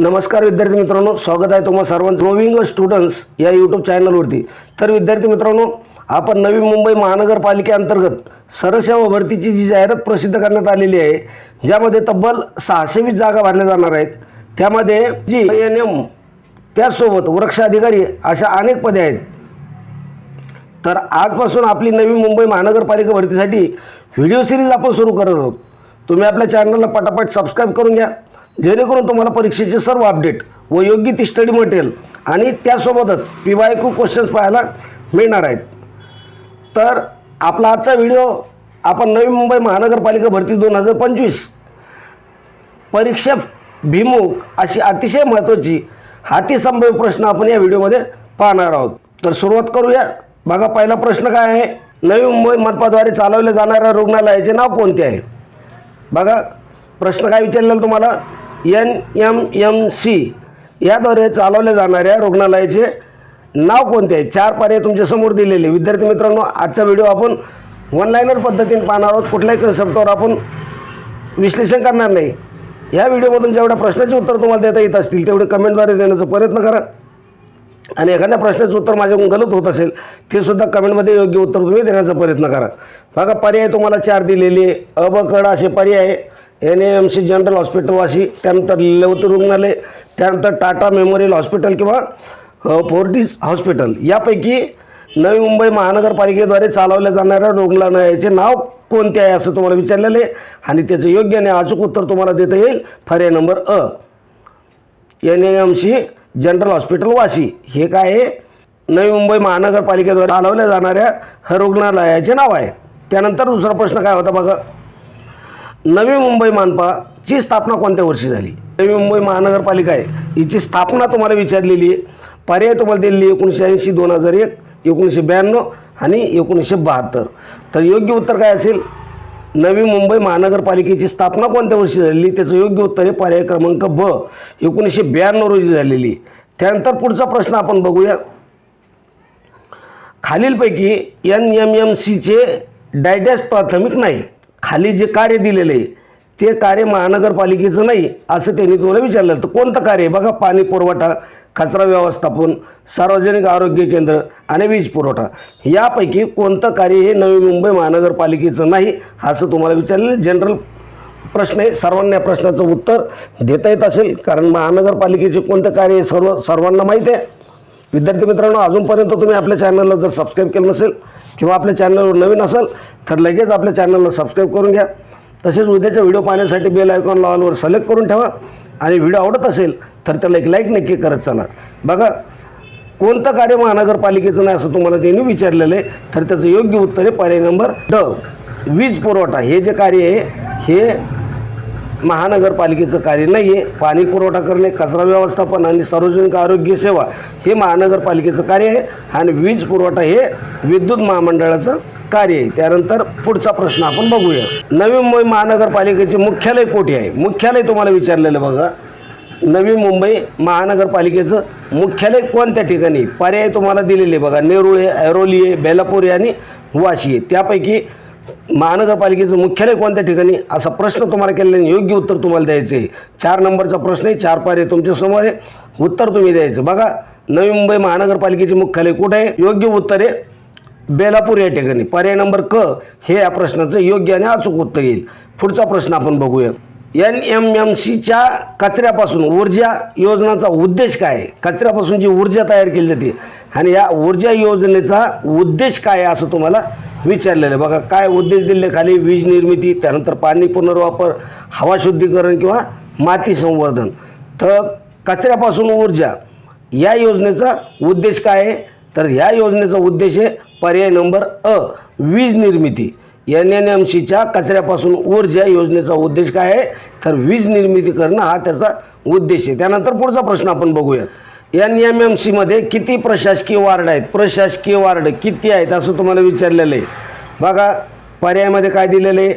नमस्कार विद्यार्थी मित्रांनो स्वागत आहे तुम्हा सर्वांचं. ग्रोविंग स्टुडंट्स या यूट्यूब चॅनलवरती तर विद्यार्थी मित्रांनो आपण नवी मुंबई महानगरपालिकेअंतर्गत सरसेवा भरतीची जी जाहिरात प्रसिद्ध करण्यात आलेली आहे ज्यामध्ये तब्बल सहाशे वीस जागा भरल्या जाणार आहेत. त्यामध्ये जी एन एम त्याचसोबत वृक्ष अधिकारी अशा अनेक पदे आहेत. तर आजपासून आपली नवी मुंबई महानगरपालिका भरतीसाठी व्हिडिओ सिरीज आपण सुरू करत आहोत. तुम्ही आपल्या चॅनलला पटापट सबस्क्राईब करून घ्या. जेणेकरून तुम्हाला परीक्षेचे सर्व अपडेट व योग्य ती स्टडी मटेरियल आणि त्यासोबतच पी वाय क्यू क्वेश्चन्स पाहायला मिळणार आहेत. तर आपला आजचा व्हिडिओ आपण नवी मुंबई महानगरपालिका भरती दोन हजार पंचवीस. परीक्षा भिमुख अशी अतिशय महत्त्वाची हातीसंभव प्रश्न आपण या व्हिडिओमध्ये पाहणार आहोत. तर सुरुवात करूया. बघा पहिला प्रश्न काय आहे? नवी मुंबई मनपाद्वारे चालवल्या जाणाऱ्या रुग्णालयाचे नाव कोणते आहे? बघा प्रश्न काय विचारलेला तुम्हाला? एन एम एम सी याद्वारे चालवल्या जाणाऱ्या रुग्णालयाचे नाव कोणते? आहे चार पर्याय तुमच्यासमोर दिलेले. विद्यार्थी मित्रांनो आजचा व्हिडिओ आपण ऑनलाईनर पद्धतीने पाहणार आहोत. कुठल्याही कन्सेप्टवर आपण विश्लेषण करणार नाही. या व्हिडिओमधून जेवढ्या प्रश्नाचे उत्तर तुम्हाला देता येत असतील तेवढे कमेंटद्वारे देण्याचा प्रयत्न करा. आणि एखाद्या प्रश्नाचं उत्तर माझ्याकडून गलत होत असेल ते सुद्धा कमेंटमध्ये योग्य उत्तर तुम्ही देण्याचा प्रयत्न करा. बघा पर्याय तुम्हाला चार दिलेले. अ ब असे पर्याय. N M C general hospital Vashi त्यानंतर लिलवती रुग्णालय त्यानंतर टाटा मेमोरियल हॉस्पिटल किंवा फोर्टीज फोर्टिस हॉस्पिटल. यापैकी नवी मुंबई महानगरपालिकेद्वारे चालवल्या जाणाऱ्या रुग्णालयाचे नाव कोणते आहे असं तुम्हाला विचारलेलं आहे आणि त्याचं योग्य आणि अचूक उत्तर तुम्हाला देता येईल. पर्याय नंबर अ. N M C general hospital Vashi. हे काय आहे? नवी मुंबई महानगरपालिकेद्वारे चालवल्या जाणाऱ्या रुग्णालयाचे नाव आहे. त्यानंतर दुसरा प्रश्न काय होता बघा. नवी मुंबई मानपाची स्थापना कोणत्या वर्षी झाली? नवी मुंबई महानगरपालिका आहे. हिची स्थापना तुम्हाला विचारलेली आहे. पर्याय तुम्हाला दिलेली आहे एकोणीसशे ऐंशी दोन हजार एक एकोणीसशे ब्याण्णव आणि एकोणीसशे बहात्तर. तर योग्य उत्तर काय असेल? नवी मुंबई महानगरपालिकेची स्थापना कोणत्या वर्षी झालेली? त्याचं योग्य उत्तर आहे पर्याय क्रमांक ब एकोणीसशे ब्याण्णव रोजी झालेली त्यानंतर पुढचा प्रश्न आपण बघूया. खालीलपैकी एन एम एम सीचे डायडॅश प्राथमिक नाही. खाली जे कार्य दिलेलं आहे ते कार्य महानगरपालिकेचं नाही असं त्यांनी तुम्हाला विचारलं. तर कोणतं कार्य आहे? बघा पाणी पुरवठा कचरा व्यवस्थापन सार्वजनिक आरोग्य केंद्र आणि वीज पुरवठा. यापैकी कोणतं कार्य हे नवी मुंबई महानगरपालिकेचं नाही असं तुम्हाला विचारलेलं जनरल प्रश्न आहे सर्वांना या प्रश्नाचं उत्तर देता येत असेल कारण महानगरपालिकेचे कोणतं कार्य हे सर्व सर्वांना माहीत आहे. विद्यार्थी मित्रांनो अजूनपर्यंत तुम्ही आपल्या चॅनलला जर सबस्क्राईब केलं नसेल किंवा आपल्या चॅनलवर नवीन असाल तर लगेच आपल्या चॅनलला सबस्क्राईब करून घ्या. तसेच उद्याचा व्हिडिओ पाहण्यासाठी बेल आयकॉन लावलवर सिलेक्ट करून ठेवा. आणि व्हिडिओ आवडत असेल तर त्याला एक लाईक नक्की करत चला. बघा कोणतं कार्य महानगरपालिकेचं नाही असं तुम्हाला त्यांनी विचारलेलं आहे तर त्याचं योग्य उत्तर आहे पर्याय नंबर ड वीज पुरवठा. हे जे कार्य आहे हे महानगरपालिकेचं कार्य नाही आहे पाणी पुरवठा करणे कचरा व्यवस्थापन आणि सार्वजनिक आरोग्य सेवा हे महानगरपालिकेचं कार्य आहे आणि वीज पुरवठा हे विद्युत महामंडळाचं कार्य आहे. त्यानंतर पुढचा प्रश्न आपण बघूया. नवी मुंबई महानगरपालिकेचे मुख्यालय कोठे आहे? मुख्यालय तुम्हाला विचारलेलं बघा. नवी मुंबई महानगरपालिकेचं मुख्यालय कोणत्या ठिकाणी? पर्याय तुम्हाला दिलेले बघा. नेरुळे ऐरोली आहे बेलापूर आहे आणि वाशी आहे. त्यापैकी महानगरपालिकेचं मुख्यालय कोणत्या ठिकाणी? असा प्रश्न तुम्हाला केलेला आहे. योग्य उत्तर तुम्हाला द्यायचं आहे. चार नंबरचा प्रश्न आहे. चार पर्याय तुमच्यासमोर आहे. उत्तर तुम्ही द्यायचं. बघा नवी मुंबई महानगरपालिकेचे मुख्यालय कुठं आहे? योग्य उत्तर आहे. बेलापूर या ठिकाणी. पर्याय नंबर क हे या प्रश्नाचं योग्य आणि अचूक उत्तर येईल. पुढचा प्रश्न आपण बघूया. एन एम एम सीच्या कचऱ्यापासून ऊर्जा योजनाचा उद्देश काय आहे? कचऱ्यापासून जी ऊर्जा तयार केली जाते. आणि या ऊर्जा योजनेचा उद्देश काय आहे असं तुम्हाला विचारलेलं आहे. बघा काय उद्देश दिले खाली? वीज निर्मिती त्यानंतर पाणी पुनर्वापर हवा शुद्धीकरण किंवा माती संवर्धन. तर कचऱ्यापासून ऊर्जा या योजनेचा उद्देश काय आहे? तर ह्या योजनेचा उद्देश आहे पर्याय नंबर अ वीज निर्मिती. एन एन एम सीच्या कचऱ्यापासून ऊर्जा योजनेचा उद्देश काय आहे? तर वीज निर्मिती करणं हा त्याचा उद्देश आहे. त्यानंतर पुढचा प्रश्न आपण बघूया. एन एम एम सीमध्ये किती प्रशासकीय वार्ड आहेत? प्रशासकीय वार्ड किती आहेत असं तुम्हाला विचारलेलं आहे. बघा पर्यायामध्ये काय दिलेलं आहे?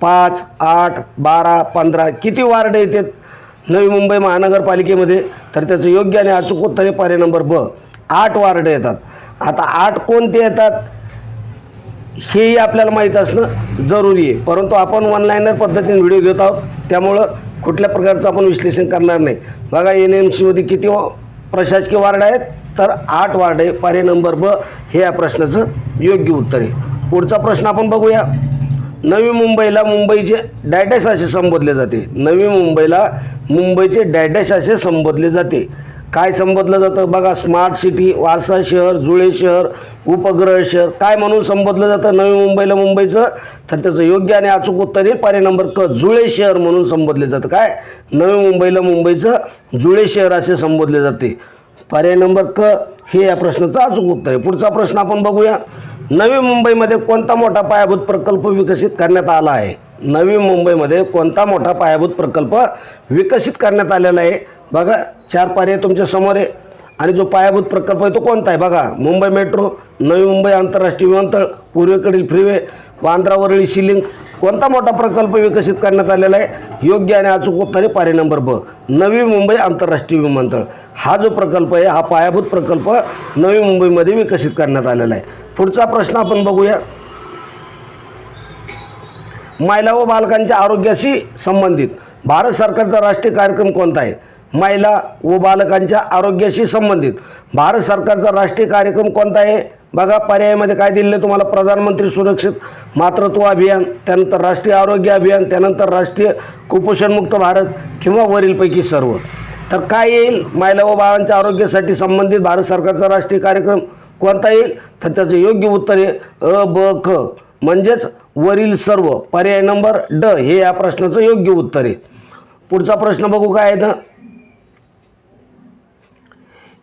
पाच आठ बारा पंधरा किती वार्ड येतात नवी मुंबई महानगरपालिकेमध्ये. तर त्याचं योग्य आणि अचूक उत्तर आहे पर्याय नंबर ब. आठ वार्ड येतात. आता आठ कोणते येतात? हेही आपल्याला माहीत असणं जरुरी आहे. परंतु आपण ऑनलाईनर पद्धतीने व्हिडिओ घेत आहोत. त्यामुळं कुठल्या प्रकारचं आपण विश्लेषण करणार नाही. बघा एन एम सीमध्ये किती प्रशासकीय वार्ड आहेत तर आठ वार्ड आहे. पर्याय नंबर ब हे या प्रश्नाचं योग्य उत्तर आहे. पुढचा प्रश्न आपण बघूया. नवी मुंबईला मुंबईचे डॅडॅश असे संबोधले जाते. नवी मुंबईला मुंबईचे डॅडॅश असे संबोधले जाते. काय संबोधलं जातं? बघा स्मार्ट सिटी वारसा शहर जुळे शहर उपग्रह शहर काय म्हणून संबोधलं जातं? नवी मुंबईला मुंबईचं? तर त्याचं योग्य आणि अचूक उत्तर आहे पर्याय नंबर क जुळे शहर म्हणून संबोधले जातं. काय? नवी मुंबईला मुंबईचं जुळे शहर असे संबोधले जाते. पर्याय नंबर क हे या प्रश्नाचं अचूक उत्तर आहे. पुढचा प्रश्न आपण बघूया. नवी मुंबईमध्ये कोणता मोठा पायाभूत प्रकल्प विकसित करण्यात आला आहे? नवी मुंबईमध्ये कोणता मोठा पायाभूत प्रकल्प विकसित करण्यात आलेला आहे? बघा चार पर्याय तुमच्यासमोर आहे. आणि जो पायाभूत प्रकल्प आहे तो कोणता आहे? बघा मुंबई मेट्रो नवी मुंबई आंतरराष्ट्रीय विमानतळ पूर्वेकडील फ्रीवे वांद्रा शिलिंक शिलिंग कोणता मोठा प्रकल्प विकसित करण्यात आलेला आहे? योग्य आणि अचूक उत्तर आहे पर्याय नंबर ब नवी मुंबई आंतरराष्ट्रीय विमानतळ. हा जो प्रकल्प आहे हा पायाभूत प्रकल्प नवी मुंबईमध्ये विकसित करण्यात आलेला आहे. पुढचा प्रश्न आपण बघूया. महिला व बालकांच्या आरोग्याशी संबंधित. भारत सरकारचा राष्ट्रीय कार्यक्रम कोणता आहे? महिला व बालकांच्या आरोग्याशी संबंधित. भारत सरकारचा राष्ट्रीय कार्यक्रम कोणता आहे? बघा पर्यायामध्ये काय दिलेलं तुम्हाला? प्रधानमंत्री सुरक्षित मातृत्व अभियान त्यानंतर राष्ट्रीय आरोग्य अभियान त्यानंतर राष्ट्रीय कुपोषणमुक्त भारत किंवा वरीलपैकी सर्व. तर काय येईल? महिला व बाळांच्या आरोग्यासाठी संबंधित भारत सरकारचा राष्ट्रीय कार्यक्रम कोणता येईल? तर त्याचं योग्य उत्तर आहे अ ब क म्हणजेच वरील सर्व. पर्याय नंबर ड हे या प्रश्नाचं योग्य उत्तर आहे. पुढचा प्रश्न बघू काय आहे ना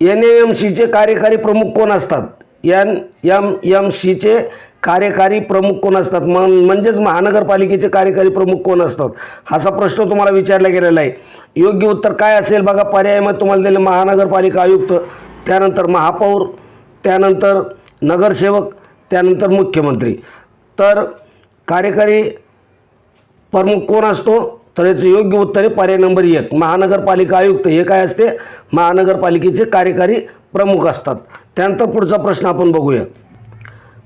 एन एम सीचे कार्यकारी प्रमुख कोण असतात? एन एम एम सीचे कार्यकारी प्रमुख कोण असतात? मग म्हणजेच महानगरपालिकेचे कार्यकारी प्रमुख कोण असतात? असा प्रश्न तुम्हाला विचारला गेलेला आहे. योग्य उत्तर काय असेल? बघा पर्यायामध्ये तुम्हाला दिले महानगरपालिका आयुक्त त्यानंतर महापौर त्यानंतर नगरसेवक त्यानंतर मुख्यमंत्री. तर कार्यकारी प्रमुख कोण असतो? तर याचं योग्य उत्तर आहे. पर्याय नंबर एक महानगरपालिका आयुक्त हे काय असते? महानगरपालिकेचे कार्यकारी प्रमुख असतात. त्यानंतर पुढचा प्रश्न आपण बघूया.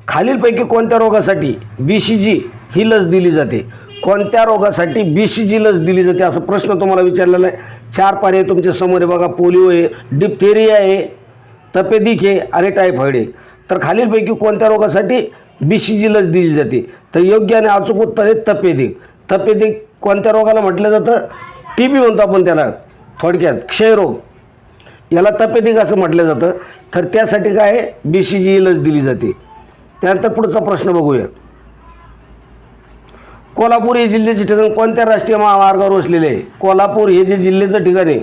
खालीलपैकी कोणत्या रोगासाठी बी सी जी ही लस दिली जाते? कोणत्या रोगासाठी बी सी जी लस दिली जाते? असा प्रश्न तुम्हाला विचारलेला आहे. चार पर्याय तुमच्यासमोर आहे बघा. पोलिओ आहे डिप्थेरिया आहे तपेदिक आहे आणि टायफॉईड आहे. तर खालीलपैकी कोणत्या रोगासाठी बी सी जी लस दिली जाते? तर योग्य आणि अचूक उत्तर आहे तपेदिक. तपेदिक कोणत्या रोगाला म्हटलं जातं? टी बी म्हणतो आपण त्याला. थोडक्यात क्षयरोग याला तपेदिक असं म्हटलं जातं. तर त्यासाठी काय आहे? बी सी जी लस दिली जाते. त्यानंतर पुढचा प्रश्न बघूया. कोल्हापूर हे जिल्ह्याचे ठिकाण कोणत्या राष्ट्रीय महामार्गावर वसलेले आहे? कोल्हापूर हे जे जिल्ह्याचं ठिकाण आहे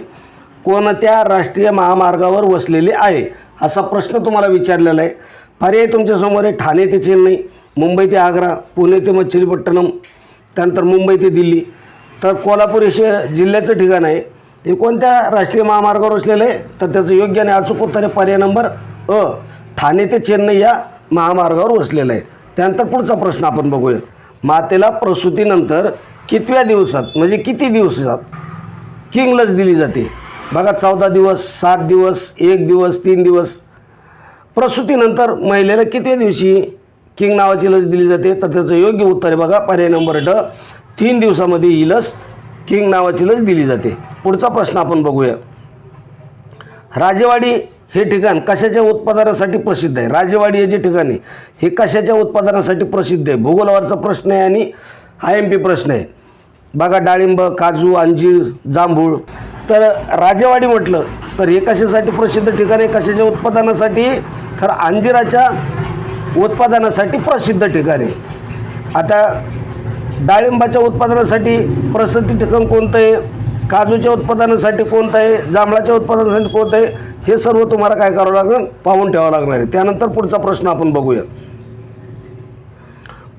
कोणत्या राष्ट्रीय महामार्गावर वसलेले आहे? असा प्रश्न तुम्हाला विचारलेला आहे. पर्याय तुमच्यासमोर आहे. ठाणे ते चेन्नई मुंबई ते आग्रा पुणे ते मच्छलीपट्टणम त्यानंतर मुंबई ते दिल्ली. तर कोल्हापूर हे शे- जिल्ह्याचं ठिकाण आहे. हे कोणत्या राष्ट्रीय महामार्गावर वसलेलं आहे? तर त्याचं योग्य आणि अचूक उत्तर आहे पर्याय नंबर अ ठाणे ते चेन्नई या महामार्गावर वसलेलं आहे. त्यानंतर पुढचा प्रश्न आपण बघूया. मातेला प्रसूतीनंतर कितव्या दिवसात म्हणजे किती दिवसात किंग लस दिली जाते? बघा चौदा दिवस सात दिवस एक दिवस तीन दिवस. प्रसूतीनंतर महिलेला कितव्या दिवशी किंग नावाची लस दिली जाते. तर त्याचं योग्य उत्तर आहे बघा. पर्याय नंबर ड. तीन दिवसामध्ये ही लस किंग नावाची लस दिली जाते. पुढचा प्रश्न आपण बघूया. राजेवाडी हे ठिकाण कशाच्या उत्पादनासाठी प्रसिद्ध आहे? राजेवाडी हे जे ठिकाण आहे हे कशाच्या उत्पादनासाठी प्रसिद्ध आहे? भूगोलावरचा प्रश्न आहे आणि आय एम पी प्रश्न आहे. बघा डाळिंब काजू अंजीर जांभूळ. तर राजेवाडी म्हटलं तर हे कशासाठी प्रसिद्ध ठिकाण आहे? कशाच्या उत्पादनासाठी? तर अंजिराच्या उत्पादनासाठी प्रसिद्ध ठिकाण आहे. आता डाळिंबाच्या उत्पादनासाठी प्रसिद्ध ठिकाण कोणतं आहे? काजूच्या उत्पादनासाठी कोणतं आहे? जांभळाच्या उत्पादनासाठी कोणतं आहे? हे सर्व तुम्हाला काय करावं लागणार? पाहून ठेवावं लागणार आहे. त्यानंतर पुढचा प्रश्न आपण बघूया.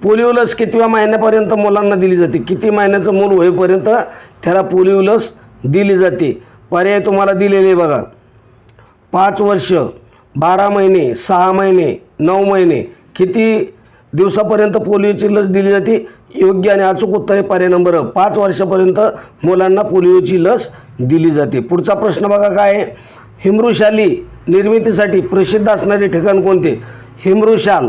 पोलिओ लस कितव्या महिन्यापर्यंत मुलांना दिली जाते? किती महिन्याचं मूल होईपर्यंत त्याला पोलिओ लस दिली जाते? पर्याय तुम्हाला दिलेले आहे बघा. पाच वर्ष. बारा महिने सहा महिने नऊ महिने किती दिवसापर्यंत पोलिओची लस दिली जाते? योग्य आणि अचूक उत्तर आहे पर्याय नंबर पाच वर्षापर्यंत मुलांना पोलिओची लस दिली जाते. पुढचा प्रश्न बघा काय आहे? हिमृशाली निर्मितीसाठी प्रसिद्ध असणारे ठिकाण कोणते? हिमरुशाल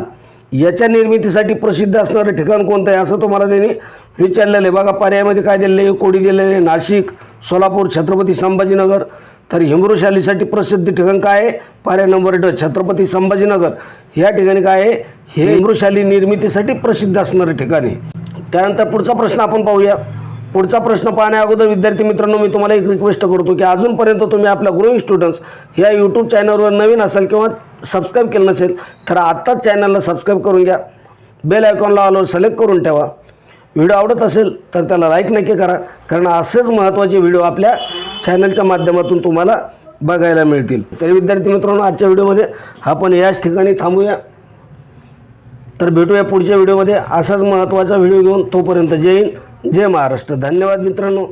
याच्या निर्मितीसाठी प्रसिद्ध असणारं ठिकाण कोणतं आहे? असं तुम्हाला त्यांनी विचारलेलं आहे. बघा पर्यायामध्ये काय दिलेलं आहे? कोडी दिलेलं आहे नाशिक सोलापूर छत्रपती संभाजीनगर तर हिमृशालीसाठी प्रसिद्ध ठिकाण काय? आहे पर्याय नंबर ड छत्रपती संभाजीनगर. या ठिकाणी काय आहे? हे हिमृशाली निर्मितीसाठी प्रसिद्ध असणारं ठिकाणी त्यानंतर पुढचा प्रश्न आपण पाहूया. पुढचा प्रश्न पाहण्या अगोदर विद्यार्थी मित्रांनो मी तुम्हाला एक रिक्वेस्ट करतो की अजूनपर्यंत तुम्ही आपल्या ग्रोईंग स्टुडंट्स ह्या यूट्यूब चॅनलवर नवीन असाल किंवा सबस्क्राईब केलं नसेल तर आत्ताच चॅनलला सबस्क्राईब करून घ्या. बेल आयकॉनला आलो सिलेक्ट करून ठेवा. व्हिडिओ आवडत असेल तर त्याला लाईक नक्की करा. कारण असेच महत्त्वाचे व्हिडिओ आपल्या चॅनलच्या माध्यमातून तुम्हाला बघायला मिळतील. तरी विद्यार्थी मित्रांनो आजच्या व्हिडिओमध्ये आपण याच ठिकाणी थांबूया. तर भेटूया पुढच्या व्हिडिओमध्ये. असाच महत्त्वाचा व्हिडिओ घेऊन तोपर्यंत जय हिंद जय महाराष्ट्र. धन्यवाद मित्रांनो.